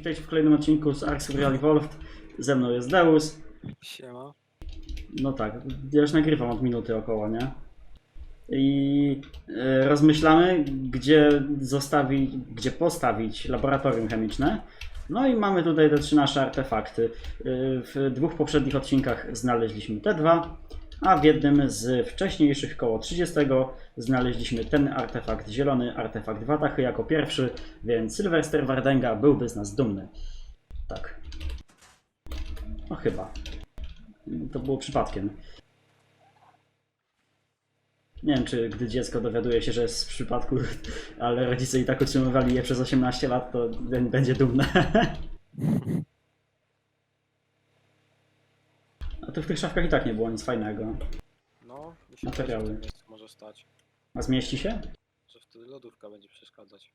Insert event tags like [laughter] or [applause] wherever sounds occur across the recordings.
witajcie w kolejnym odcinku z Ark Survival Evolved. Ze mną jest Deus. Siema. No tak, ja już nagrywam od minuty około, nie? I e, rozmyślamy, gdzie zostawić, gdzie postawić laboratorium chemiczne. No i mamy tutaj te trzy nasze artefakty. E, W dwóch poprzednich odcinkach znaleźliśmy te dwa, a w jednym z wcześniejszych, koło 30, znaleźliśmy ten artefakt, zielony artefakt Watachy jako pierwszy, więc Sylwester Wardenga byłby z nas dumny. Tak. No chyba. To było przypadkiem. Nie wiem, czy gdy dziecko dowiaduje się, że jest z przypadku, [laughs] ale rodzice i tak utrzymywali je przez 18 lat, to będzie dumne. [laughs] A tu w tych szafkach i tak nie było nic fajnego. No, mi się Materiały. w tym miejscu może stać. A zmieści się? Że wtedy lodówka będzie przeszkadzać.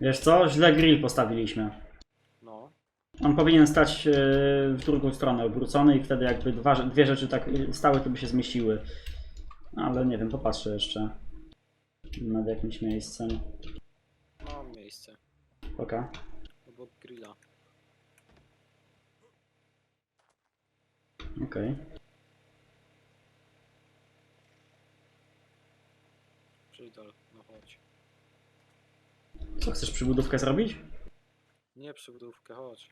Wiesz co? Źle grill postawiliśmy. No, On powinien stać e, w drugą stronę obrócony i wtedy jakby dwa, dwie rzeczy tak stały, to by się zmieściły. Ale nie wiem, popatrzę jeszcze nad jakimś miejscem. Miejsce. Oka. Obok grilla. Okej. Przydal, no chodź. Co, chcesz przybudówkę zrobić? Nie przybudówkę, chodź.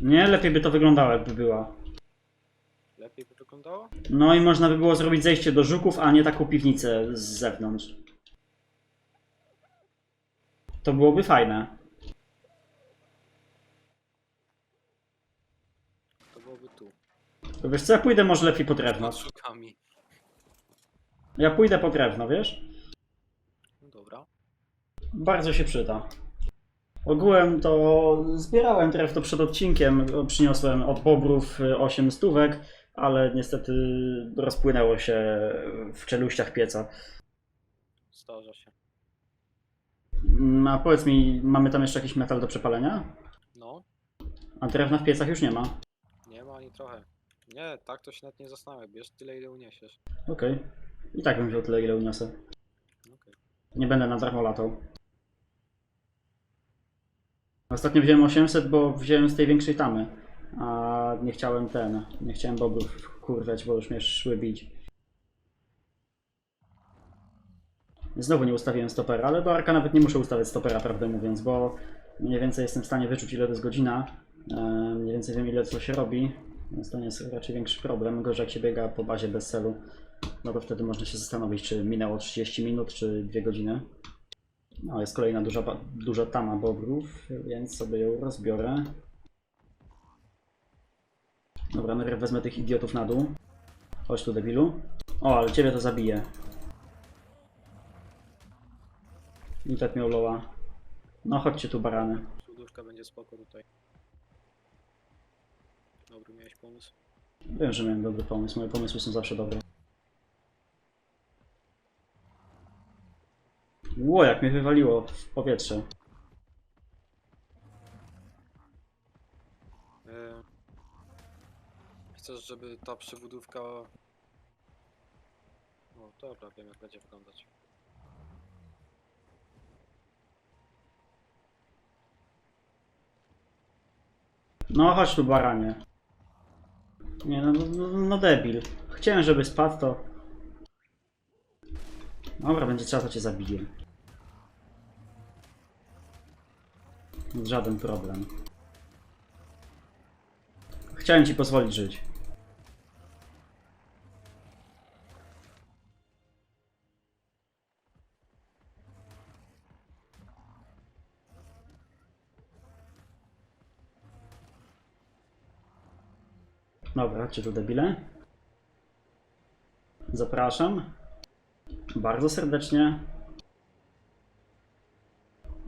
Nie, lepiej by to wyglądało, jakby była. Lepiej by wyglądało? No i można by było zrobić zejście do żuków, a nie taką piwnicę z zewnątrz. To byłoby fajne. To byłoby tu. To wiesz co, ja pójdę może lepiej po drewno. Nad szukami. Ja pójdę po drewno, wiesz? No dobra. Bardzo się przyda. Ogółem to zbierałem drewno przed odcinkiem, przyniosłem od bobrów 8 stówek, ale niestety rozpłynęło się w czeluściach pieca. Zdarza się. Mm, A powiedz mi, mamy tam jeszcze jakiś metal do przepalenia? No, A drewna w piecach już nie ma. nie ma ani trochę. Nie, tak to się nawet nie zastanawia. Bierz tyle, ile uniesiesz. Okej. I tak bym wziął tyle, ile uniosę. Okej. Nie będę na darmo latał. Ostatnio wziąłem 800, bo wziąłem z tej większej tamy. A nie chciałem ten, nie chciałem bobrów kurwać, bo już mnie szły bić. Znowu nie ustawiłem stopera, ale do arka nawet nie muszę ustawiać stopera, prawdę mówiąc, bo mniej więcej jestem w stanie wyczuć ile to jest godzina. Mniej więcej wiem ile co się robi, więc to nie jest raczej większy problem. Gorzej jak się biega po bazie bez celu, no to wtedy można się zastanowić, czy minęło 30 minut, czy 2 godziny. No, jest kolejna duża, duża tama bobrów, więc sobie ją rozbiorę. Dobra, najpierw wezmę tych idiotów na dół. Chodź tu, debilu. O, ale ciebie to zabije. I tak miał loła. No, chodźcie tu, barany. Przybudówka będzie spoko tutaj. Dobry, miałeś pomysł. Wiem, że miałem dobry pomysł. Moje pomysły są zawsze dobre. Ło, jak mnie wywaliło w powietrze. E, Chcesz, żeby ta przybudówka... O, dobra, wiem jak będzie wyglądać. No, chodź tu, baranie. Nie, no, no, no debil. Chciałem, żeby spadł, to... Dobra, będzie trzeba, to cię zabiję. Żaden problem. Chciałem ci pozwolić żyć. Dobra, czy tu debile? Zapraszam. Bardzo serdecznie.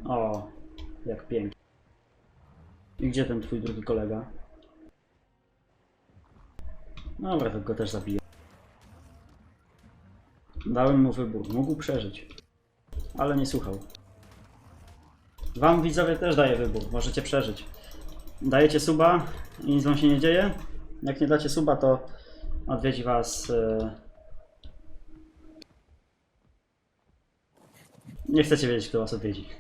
O, jak pięknie. I gdzie ten twój drugi kolega? Dobra, to go też zabiję. Dałem mu wybór. Mógł przeżyć. Ale nie słuchał. Wam widzowie też daję wybór. Możecie przeżyć. Dajecie suba i nic wam się nie dzieje. Jak nie dacie suba, to odwiedzi was e, Nie chcecie wiedzieć, kto was odwiedzi. [laughs]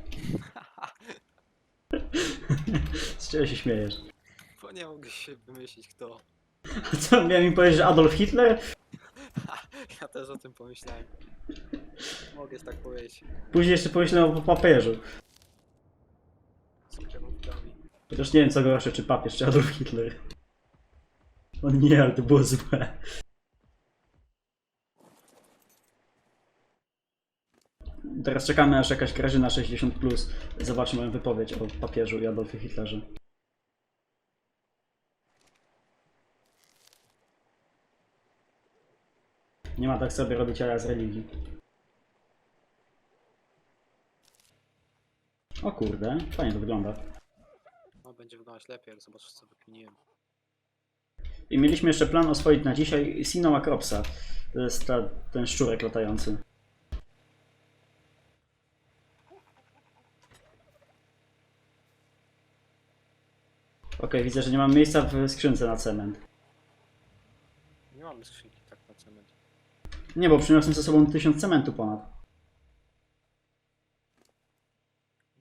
Z czego się śmiejesz? Bo nie mogę się wymyślić kto. A co, miałem im powiedzieć, że Adolf Hitler? [laughs] Ja też o tym pomyślałem. Mogę tak powiedzieć. Później jeszcze pomyślałem o papieżu. Z kremówkami. Chociaż nie wiem, co gorsze, czy papież, czy Adolf Hitler. O nie, ale to było złe. Teraz czekamy, aż jakaś Grażyna 60 plus zobaczy moją wypowiedź o papieżu i Adolfie Hitlerze. Nie ma tak sobie robić jaja z religii. O kurde, fajnie to wygląda. No będzie wyglądać lepiej, jak zobaczysz co wykminiłem. I mieliśmy jeszcze plan oswoić na dzisiaj Sino Acropsa. To jest ta, ten szczurek latający. Okej, widzę, że nie mam miejsca w skrzynce na cement. Nie mamy skrzynki tak na cement. Nie, bo przyniosłem ze sobą 1000 cementu ponad.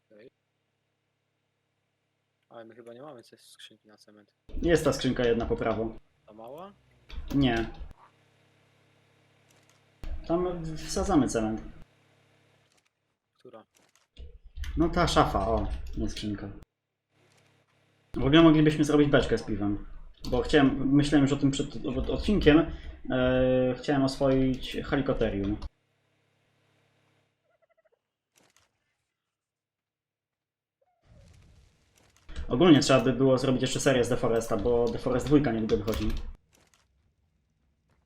Okej. Ale my chyba nie mamy tej skrzynki na cement. Jest ta skrzynka jedna po prawo. Ta mała? Nie. Tam wsadzamy cement. Która? No ta szafa, o, nie skrzynka. W ogóle moglibyśmy zrobić beczkę z piwem. Bo chciałem, myślałem już o tym przed od- odcinkiem. E, chciałem oswoić helikoterium. Ogólnie trzeba by było zrobić jeszcze serię z Deforesta, bo Deforest 2 niedługo wychodzi.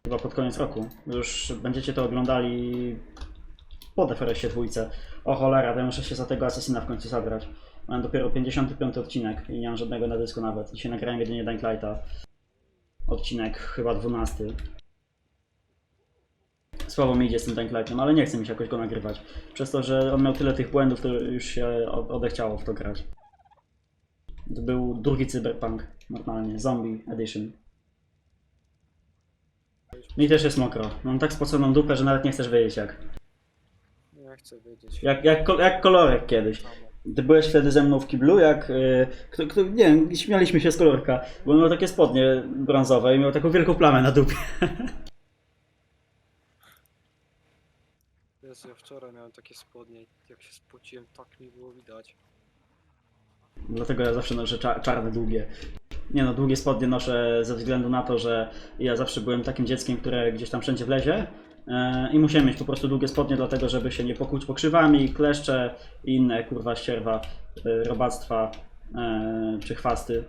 Chyba pod koniec roku. Już będziecie to oglądali po Deforestie dwójce. O cholera, to ja muszę się za tego Assassina w końcu zagrać. Mam dopiero 55 odcinek i nie mam żadnego na dysku nawet. Dzisiaj nagrałem jedynie Dying Lighta. Odcinek chyba 12. Słabo mi idzie z tym Dying Lightem, ale nie chce mi się jakoś go nagrywać. Przez to, że on miał tyle tych błędów, to już się od- odechciało w to grać. To był drugi cyberpunk, normalnie, zombie edition. Mi też jest mokro. Mam tak spoconą dupę, że nawet nie chcesz wiedzieć jak. Nie chcę wiedzieć. Jak, jak, ko- jak kolorek kiedyś. Ty byłeś wtedy ze mną w kiblu, jak. y, kto, kto, nie wiem, śmialiśmy się z kolorka, bo on miał takie spodnie brązowe i miał taką wielką plamę na dupie. Jezu, ja wczoraj miałem takie spodnie jak się spociłem, tak mi było widać. Dlatego ja zawsze noszę cza- czarne, długie. Nie no, długie spodnie noszę ze względu na to, że ja zawsze byłem takim dzieckiem, które gdzieś tam wszędzie wlezie. e, I musiałem mieć po prostu długie spodnie, dlatego żeby się nie pokłuć pokrzywami, kleszcze i inne kurwa ścierwa, e, robactwa e, czy chwasty,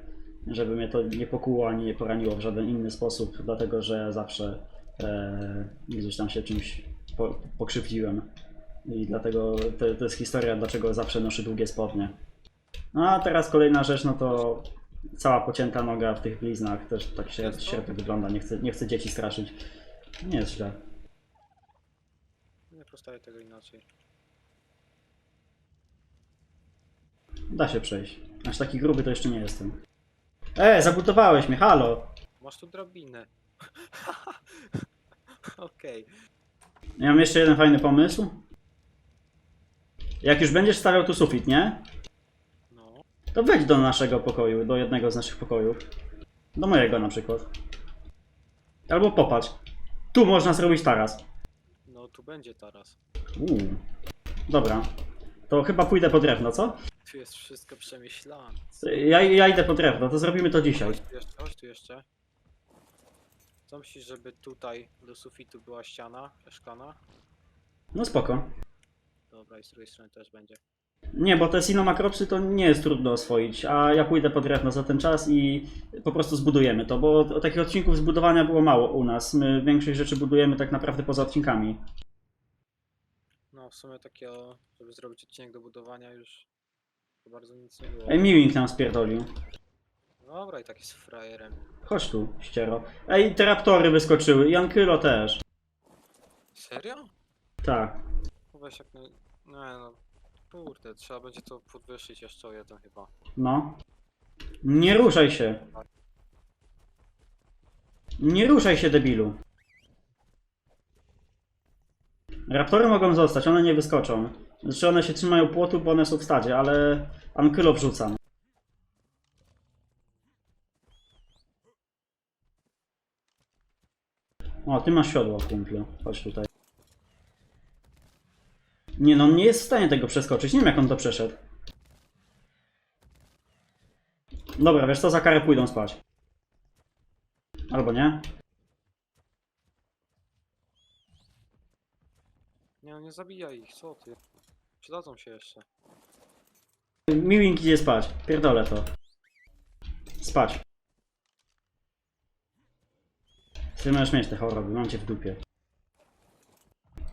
żeby mnie to nie pokuło ani nie poraniło w żaden inny sposób, dlatego że zawsze e, gdzieś tam się czymś po, pokrzywdziłem. I dlatego to, to jest historia, dlaczego zawsze noszę długie spodnie. No a teraz kolejna rzecz, no to cała pocięta noga w tych bliznach, też tak średnio, średnio wygląda, nie chcę, nie chcę dzieci straszyć. Nie jest źle. Nie postawię tego inaczej. Da się przejść. Aż taki gruby to jeszcze nie jestem. E, zabudowałeś mnie, halo! Masz tu drabinę. [laughs] Okej. Ja mam jeszcze jeden fajny pomysł. Jak już będziesz stawiał tu sufit, nie? To wejdź do naszego pokoju, do jednego z naszych pokojów. Do mojego na przykład. Albo popatrz. Tu można zrobić taras. No tu będzie teraz. Uuu. Dobra. To chyba pójdę po drewno, co? Tu jest wszystko przemyślane. Ja, ja idę po drewno, to zrobimy to dzisiaj. Chodź tu jeszcze, chodź tu jeszcze. Co myślisz, żeby tutaj do sufitu była ściana szklana? No spoko. Dobra, i z drugiej strony też będzie. Nie, bo te sinomakropsy to nie jest trudno oswoić, a ja pójdę po drewno za ten czas i po prostu zbudujemy to, bo takich odcinków zbudowania było mało u nas. My większość rzeczy budujemy tak naprawdę poza odcinkami. No w sumie takie, żeby zrobić odcinek do budowania już to bardzo nic nie było. Ej, Miwing nam spierdolił. Dobra, i tak jest frajerem. Chodź tu, ściero. Ej, te raptory wyskoczyły i Ankylo też. Serio? Tak. Weź jak nie... Nie no, kurde, trzeba będzie to podwyższyć jeszcze o jeden chyba. No. Nie ruszaj się. Nie ruszaj się, debilu. Raptory mogą zostać, one nie wyskoczą. Znaczy one się trzymają płotu, bo one są w stadzie, ale Ankylop rzucam. O, ty masz siodło, kumplu. Chodź tutaj. Nie no, on nie jest w stanie tego przeskoczyć. Nie wiem jak on to przeszedł. Dobra, wiesz co, za karę pójdą spać. Albo nie? Nie, no nie zabijaj ich, co ty? Przydadzą się jeszcze. Miłink idzie spać. Pierdolę to. Spać. Ty możesz mieć te choroby, mam cię w dupie.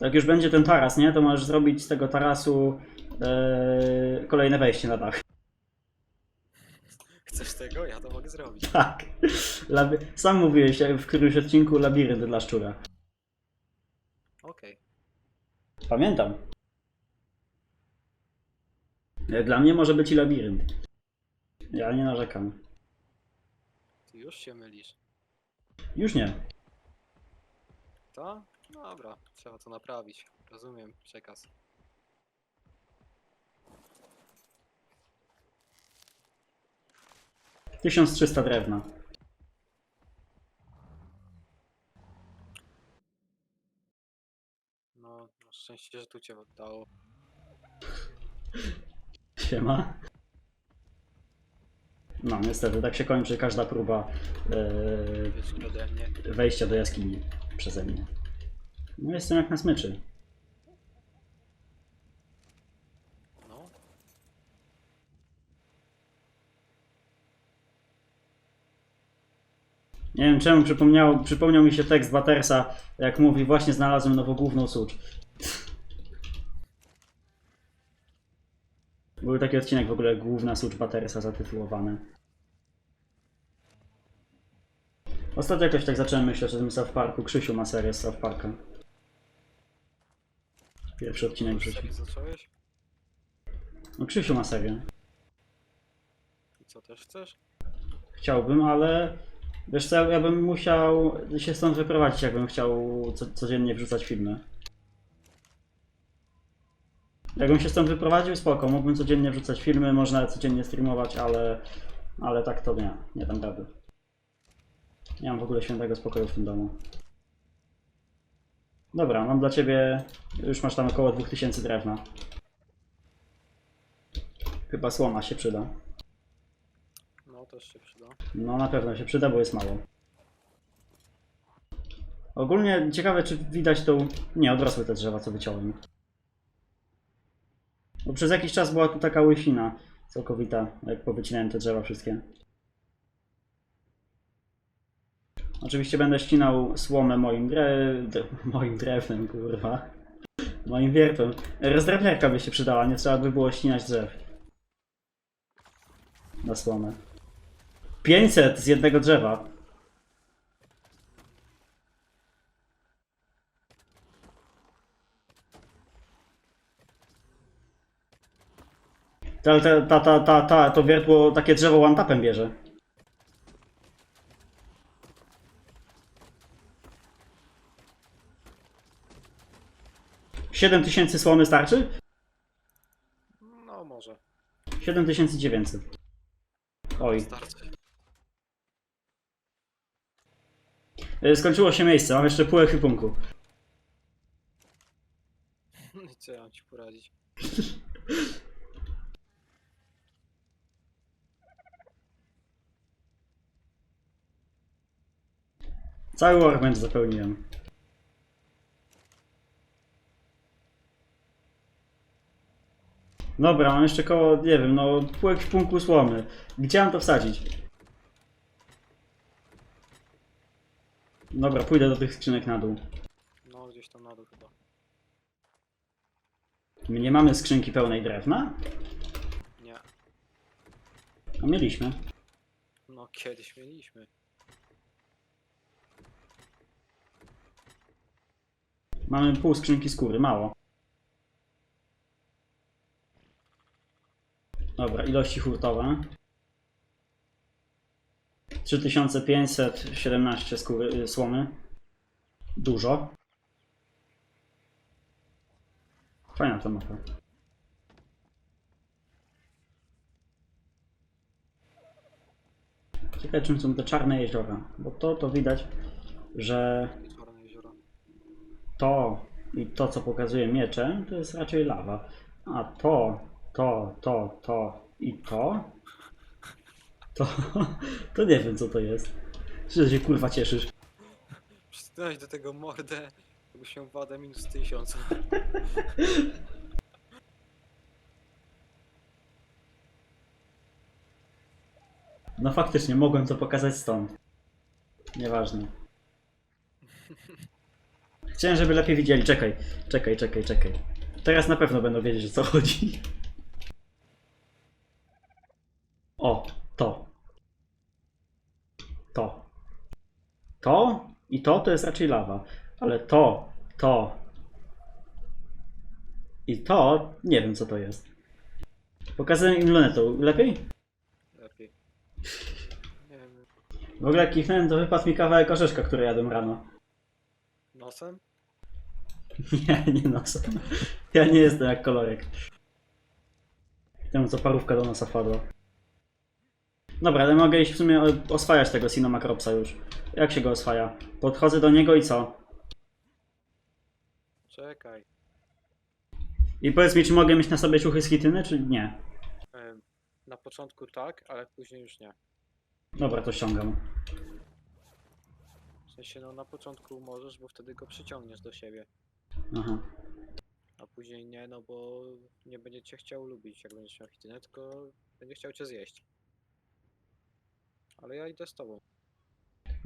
Jak już będzie ten taras, nie? To możesz zrobić z tego tarasu e, kolejne wejście na dach. Chcesz tego? Ja to mogę zrobić. Tak. Laby... Sam mówiłeś jak w którymś odcinku labirynt dla szczura. Okej. Pamiętam. Jak Dla mnie może być i labirynt. Ja nie narzekam. Ty już się mylisz. Już nie. To? Dobra, trzeba to naprawić. Rozumiem, przekaz. Tysiąc trzysta drewna. No, na szczęście, że tu cię oddało. [laughs] Siema. No, niestety, tak się kończy każda próba yy, Wiesz, ode mnie. wejścia do jaskini przeze mnie. No, jestem jak na smyczy. No, Nie wiem czemu przypomniał, przypomniał mi się tekst Battersa, jak mówi, właśnie znalazłem nowogłówną sucz. Był taki odcinek w ogóle, główna sucz Battersa zatytułowany. Ostatnio jakoś tak zacząłem myśleć o tym South Parku. Krzysiu ma serię z South Parka. Pierwszy odcinek już wrzucił. sobie zacząłeś? No Krzysiu ma serię. I co, też chcesz? Chciałbym, ale wiesz co, ja bym musiał się stąd wyprowadzić, jakbym chciał co, codziennie wrzucać filmy. Jakbym się stąd wyprowadził, spoko, mógłbym codziennie wrzucać filmy, można codziennie streamować, ale, ale tak to nie, nie dam rady. Nie mam w ogóle świętego spokoju w tym domu. Dobra, mam dla ciebie, już masz tam około 2000 drewna. Chyba słoma się przyda. No, też się przyda. No na pewno się przyda, bo jest mało. Ogólnie ciekawe, czy widać tą... Nie, odrosły te drzewa, co wyciąłem. Bo przez jakiś czas była tu taka łysina całkowita, jak powycinałem te drzewa wszystkie. Oczywiście będę ścinał słomę moim dre... moim drewnem, kurwa. Moim wiertłem. Rozdrewniarka by się przydała, nie trzeba by było ścinać drzew. Na słomę. 500 z jednego drzewa. Ta, ta, ta, ta, ta, to wiertło takie drzewo one-tapem bierze. Siedem tysięcy słomy starczy? No, może. 7900. Oj. Starczy. Y, Skończyło się miejsce, mam jeszcze pół ekwipunku. No i co ja mam ci poradzić? Cały workbench zapełniłem. Dobra, mam jeszcze koło, nie wiem, no pół ekwipunku słomy. Gdzie mam to wsadzić? Dobra, pójdę do tych skrzynek na dół. No, gdzieś tam na dół chyba. My nie mamy skrzynki pełnej drewna? Nie. A mieliśmy. No, kiedyś mieliśmy. Mamy pół skrzynki skóry, mało. Dobra, ilości hurtowe. 3517 skóry, y, słomy. Dużo. Fajna ta mapa. Ciekawe czym są te czarne jeziora, bo to to widać, że to i to co pokazuje mieczem to jest raczej lawa, a to to, to, to i to, to, to nie wiem co to jest. Czy się kurwa cieszysz? Przyznałeś do tego mordę, jakby się wadę minus 1000. No faktycznie, mogłem to pokazać stąd. Nieważne. Chciałem, żeby lepiej widzieli. Czekaj, czekaj, czekaj, czekaj. Teraz na pewno będą wiedzieć, o co chodzi. O, to. To. To i to to jest raczej lawa. Ale to, to i to nie wiem, co to jest. Pokazałem im lunetą. Lepiej? Lepiej. Nie [laughs] wiem, W ogóle jak kichnąłem, to wypadł mi kawałek orzeszka, który jadłem rano. nosem? [laughs] Nie, nie nosem. Ja nie jestem jak kolorek. Temu co parówka do nosa wpadła. Dobra, ale mogę iść w sumie oswajać tego Sinomacropsa już. Jak się go oswaja? Podchodzę do niego i co? Czekaj. I powiedz mi, czy mogę mieć na sobie ciuchy z chityny, czy nie? Em, Na początku tak, ale później już nie. Dobra, to ściągam. W sensie no na początku możesz, bo wtedy go przyciągniesz do siebie. Aha. A później nie, no bo nie będzie cię chciał lubić, jak będziesz miał hitynę, tylko będzie chciał cię zjeść. Ale ja idę z tobą.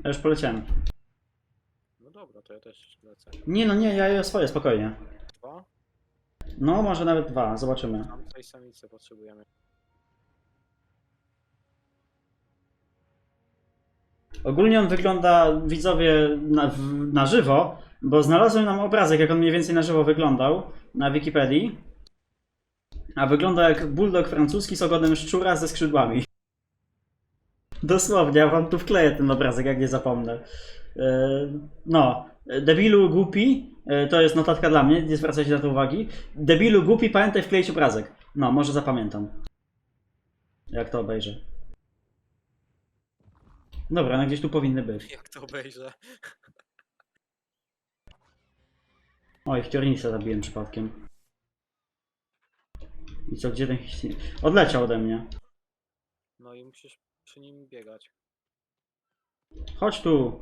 Ja już poleciałem. No dobra, to ja też lecę. Nie no, nie, ja je oswoję, spokojnie. Dwa? No, może nawet dwa, zobaczymy. Tam tej samicy potrzebujemy. Ogólnie on wygląda, widzowie, na, w- na żywo, bo znalazłem nam obrazek, jak on mniej więcej na żywo wyglądał na Wikipedii. A wygląda jak bulldog francuski z ogonem szczura ze skrzydłami. Dosłownie, ja wam tu wkleję ten obrazek, jak nie zapomnę. E, No, debilu głupi, e, to jest notatka dla mnie, nie zwracajcie na to uwagi. Debilu głupi, pamiętaj wkleić obrazek. No, może zapamiętam. Jak to obejrzę. Dobra, no gdzieś tu powinny być. [laughs] Jak to obejrzę? Oj, Chciornisa zabiłem przypadkiem. I co, gdzie ten Chci- Odleciał ode mnie. No i musisz przy nim biegać. Chodź tu.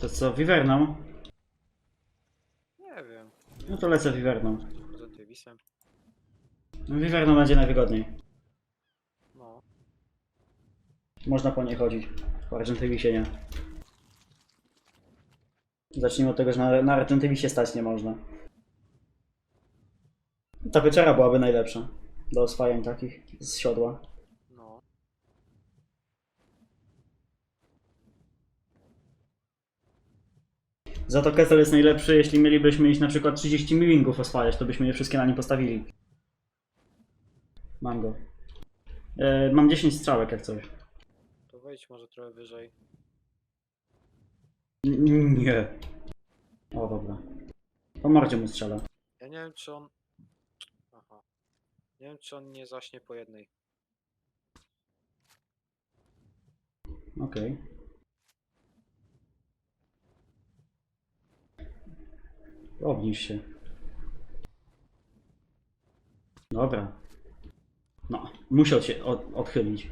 To co, wiwerną? Nie wiem. No to lecę wiwerną. Davisem. Wiwerną będzie najwygodniej. No. Można po niej chodzić. Po Argentywisie nie. Zacznijmy od tego, że na, na Argentywisie stać nie można. Ta wieczera byłaby najlepsza. Do oswajań takich z siodła. No. Za to Kessel jest najlepszy, jeśli mielibyśmy iść na przykład 30 millingów oswajać, to byśmy je wszystkie na nim postawili. Mam go. E, mam 10 strzałek jak coś. To wejdź może trochę wyżej. N- Nie. O, dobra. Po mordzie mu strzela. Ja nie wiem czy on... Nie wiem czy on nie zaśnie po jednej. Okej. Obniż się. Dobra. No, musiał się od, odchylić.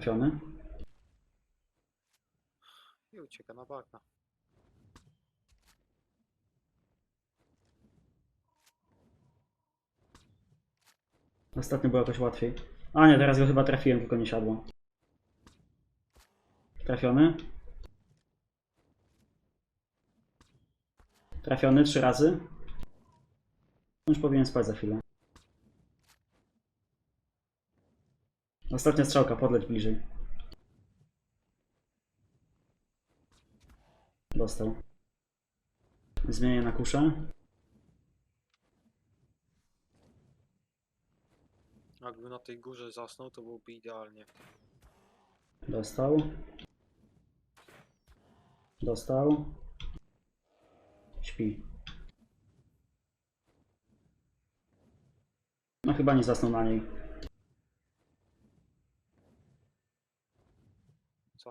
Trafiony? I ucieka na bagna. Ostatnio było jakoś łatwiej. A nie, teraz go chyba trafiłem, tylko nie siadło. Trafiony. Trafiony trzy razy. Już powinien spać za chwilę. Ostatnia strzałka, podleć bliżej. Dostał. Zmienię na kuszę. Jakby na tej górze zasnął, to byłoby idealnie. Dostał. Dostał. Śpi. No chyba nie zasnął na niej.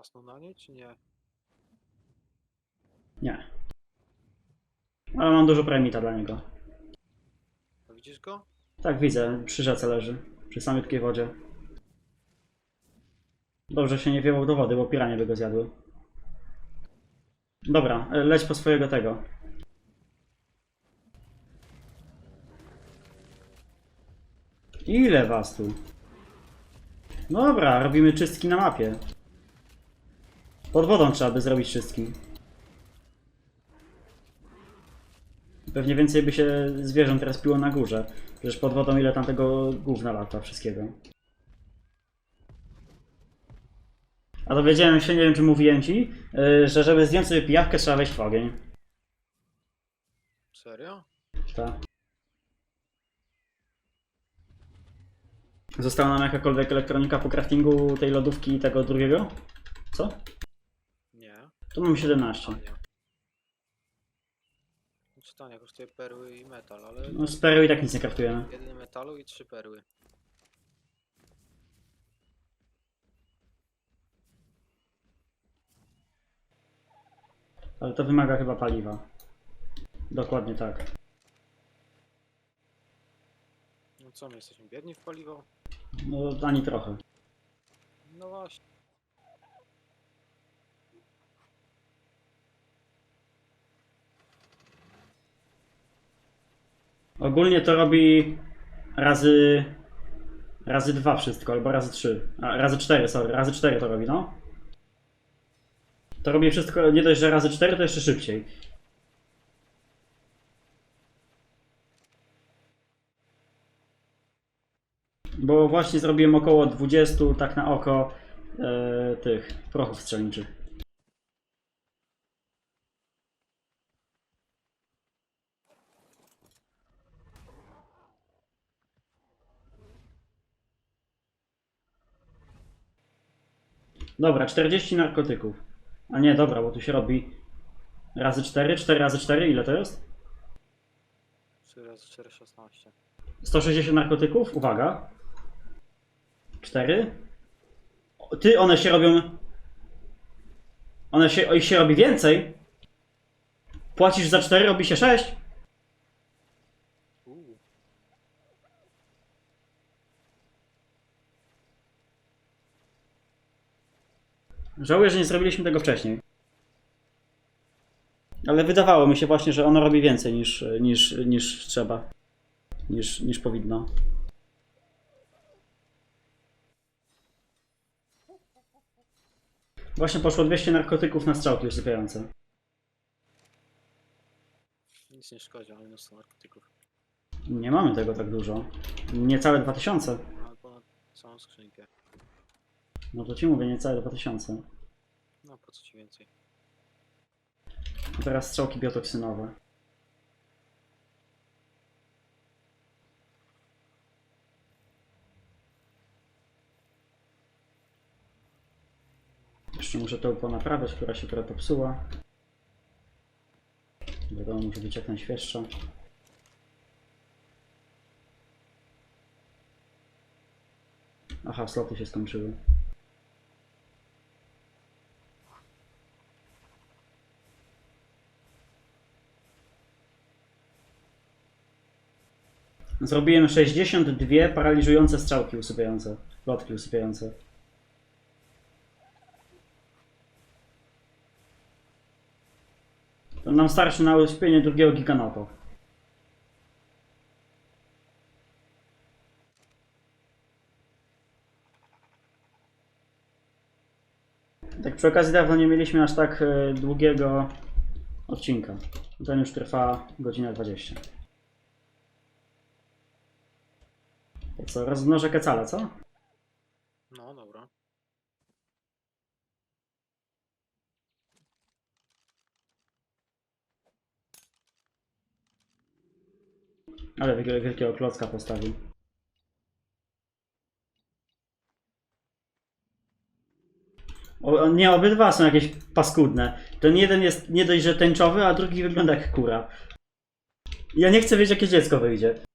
Zasnął na niej, czy nie? Nie. Ale mam dużo premita dla niego. A widzisz go? Tak, widzę. Przy rzece leży. Przy samiutkiej wodzie. Dobrze się nie wiewał do wody, bo piranie by go zjadły. Dobra, e, leć po swojego tego. Ile was tu? Dobra, robimy czystki na mapie. Pod wodą trzeba by zrobić czystki. Pewnie więcej by się zwierząt teraz piło na górze. Przecież pod wodą ile tam tego gówna lata wszystkiego. A dowiedziałem się, nie wiem czy mówiłem ci, yy, że żeby zdjąć sobie pijawkę trzeba wejść w ogień. Serio? Tak. Została nam jakakolwiek elektronika po craftingu tej lodówki i tego drugiego? Co? Tu mam 17. Tania. Znaczy tania, kosztuje perły i metal, ale No z pereł i tak nic nie kraftujemy. jedyny metalu i trzy perły. Ale to wymaga chyba paliwa. Dokładnie tak. No co, my jesteśmy biedni w paliwo? No ani trochę. No właśnie. Ogólnie to robi razy razy dwa wszystko, albo razy trzy. A, razy cztery, sorry, razy cztery to robi, no. To robi wszystko, nie dość, że razy cztery, to jeszcze szybciej. Bo właśnie zrobiłem około 20, tak na oko, e, tych prochów strzelniczych. Dobra, 40 narkotyków. A nie, dobra, bo tu się robi razy 4, 4 razy 4, ile to jest? 3 razy 4, 16. 160 narkotyków, uwaga. 4. O, Ty, one się robią. One się, o, ich się robi więcej. Płacisz za 4, robi się 6. Uuu. Żałuję, że nie zrobiliśmy tego wcześniej. Ale wydawało mi się właśnie, że ono robi więcej niż, niż, niż trzeba. Niż, niż powinno. Właśnie poszło 200 narkotyków na strzałki usypiające. Nic nie szkodzi, ale mnóstwo narkotyków. Nie mamy tego tak dużo. Niecałe 2000. Mam ponad całą skrzynkę. No to ci mówię, niecałe 2000. No po co ci więcej? A teraz strzałki biotoksynowe. Jeszcze muszę to ponaprawiać, która się trochę popsuła. Wiadomo, musi być jak najświeższa. Aha, sloty się skończyły. Zrobiłem 62 paraliżujące strzałki usypiające. Plotki usypiające. To nam starczy na usypienie drugiego giganopa. Tak przy okazji dawno nie mieliśmy aż tak e, długiego odcinka. Ten już trwa godzinę 20. Co, rozmnożę kecale, co? No, dobra. Ale wielkiego, wielkiego klocka postawił. O, nie, obydwa są jakieś paskudne. Ten jeden jest nie dość, że tęczowy, a drugi wygląda jak kura. Ja nie chcę wiedzieć, jakie dziecko wyjdzie.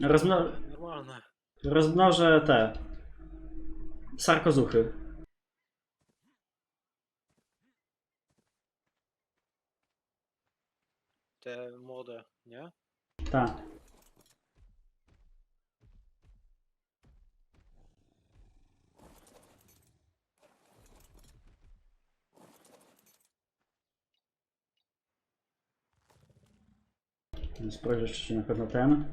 No, Rozmno- Normalne. Rozmnożę te. Sarkozuchy. Te młode, nie? Tak. Spojrzysz, czy na pewno ten.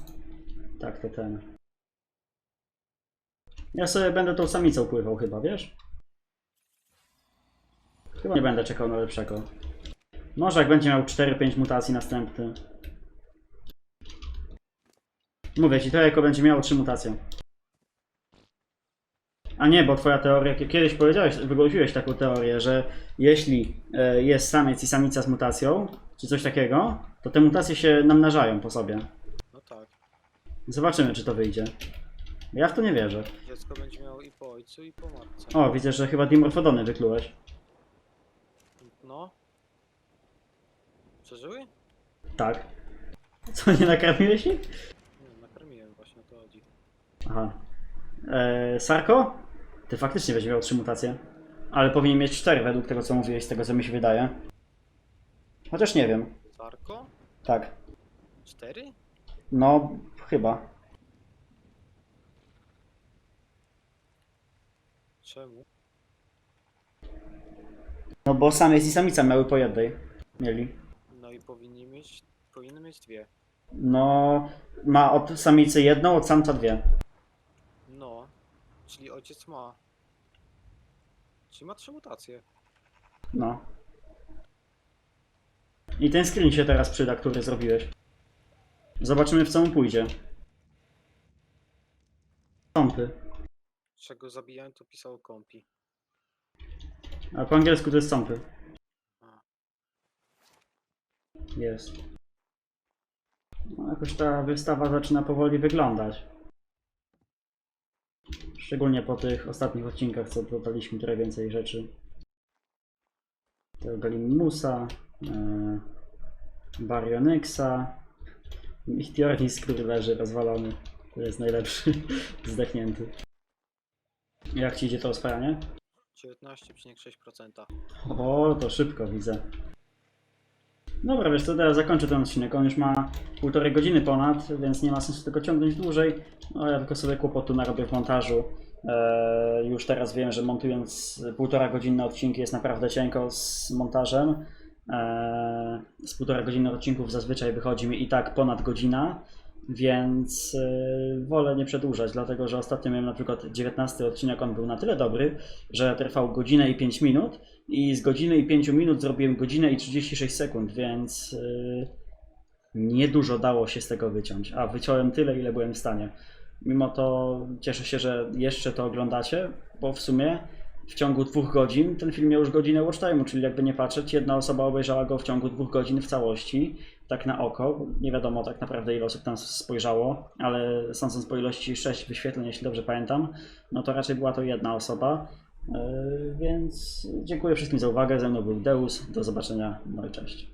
Tak, to ten. Ja sobie będę tą samicą pływał chyba, wiesz? Chyba nie będę czekał na lepszego. Może jak będzie miał 4-5 mutacji następny. Mówię ci, to jako będzie miało 3 mutacje. A nie, bo twoja teoria, kie- kiedyś powiedziałeś, wygłosiłeś taką teorię, że jeśli e, jest samiec i samica z mutacją, czy coś takiego, to te mutacje się namnażają po sobie. No tak. Zobaczymy, czy to wyjdzie. Ja w to nie wierzę. Dziecko będzie miało i po ojcu, i po matce. O, widzę, że chyba dimorfodony wyklułeś. No. Przeżyły? Tak. Co, nie nakarmiłeś ich? Nie, nakarmiłem właśnie o to chodzi. Aha. E, Sarko? Ty faktycznie będzie miał trzy mutacje. Ale powinien mieć cztery według tego, co mówiłeś, z tego, co mi się wydaje. Chociaż nie wiem. Zarko? Tak. Cztery? No, chyba. Czemu? No bo samiec i samica miały po jednej. Mieli. No i powinni mieć, powinny mieć dwie. No, ma od samicy jedną, od samca dwie. No. Czyli ojciec ma. Czyli ma trzy mutacje. No. I ten screen się teraz przyda, który zrobiłeś. Zobaczymy w co on pójdzie. Kąpy. Czego zabijałem, to pisało kompi. A po angielsku to jest sąpy. Jest. No, jakoś ta wystawa zaczyna powoli wyglądać. Szczególnie po tych ostatnich odcinkach, co dodaliśmy trochę więcej rzeczy. Tego Galimusa, e, Baryonyxa, Ichthyornis, który leży rozwalony. To jest najlepszy, [laughs] zdechnięty. Jak ci idzie to oswajanie? 19,6%. O, to szybko widzę. Dobra, wiesz co, teraz zakończę ten odcinek. On już ma półtorej godziny ponad, więc nie ma sensu tego ciągnąć dłużej. No ja tylko sobie kłopotu narobię w montażu. Eee, już teraz wiem, że montując półtora godzinne odcinki jest naprawdę cienko z montażem. Eee, z półtora godziny odcinków zazwyczaj wychodzi mi i tak ponad godzina, więc e, wolę nie przedłużać, dlatego że ostatnio miałem na przykład 19 odcinek, on był na tyle dobry, że trwał godzinę i 5 minut i z godziny i 5 minut zrobiłem godzinę i 36 sekund, więc yy, niedużo dało się z tego wyciąć. A wyciąłem tyle, ile byłem w stanie. Mimo to cieszę się, że jeszcze to oglądacie, bo w sumie w ciągu dwóch godzin ten film miał już godzinę watch time'u, czyli jakby nie patrzeć, jedna osoba obejrzała go w ciągu dwóch godzin w całości, tak na oko. Nie wiadomo tak naprawdę ile osób tam spojrzało, ale sądząc po ilości 6 wyświetleń, jeśli dobrze pamiętam, no to raczej była to jedna osoba. Yy, Więc dziękuję wszystkim za uwagę. Ze mną był Deus. Do zobaczenia. No i cześć.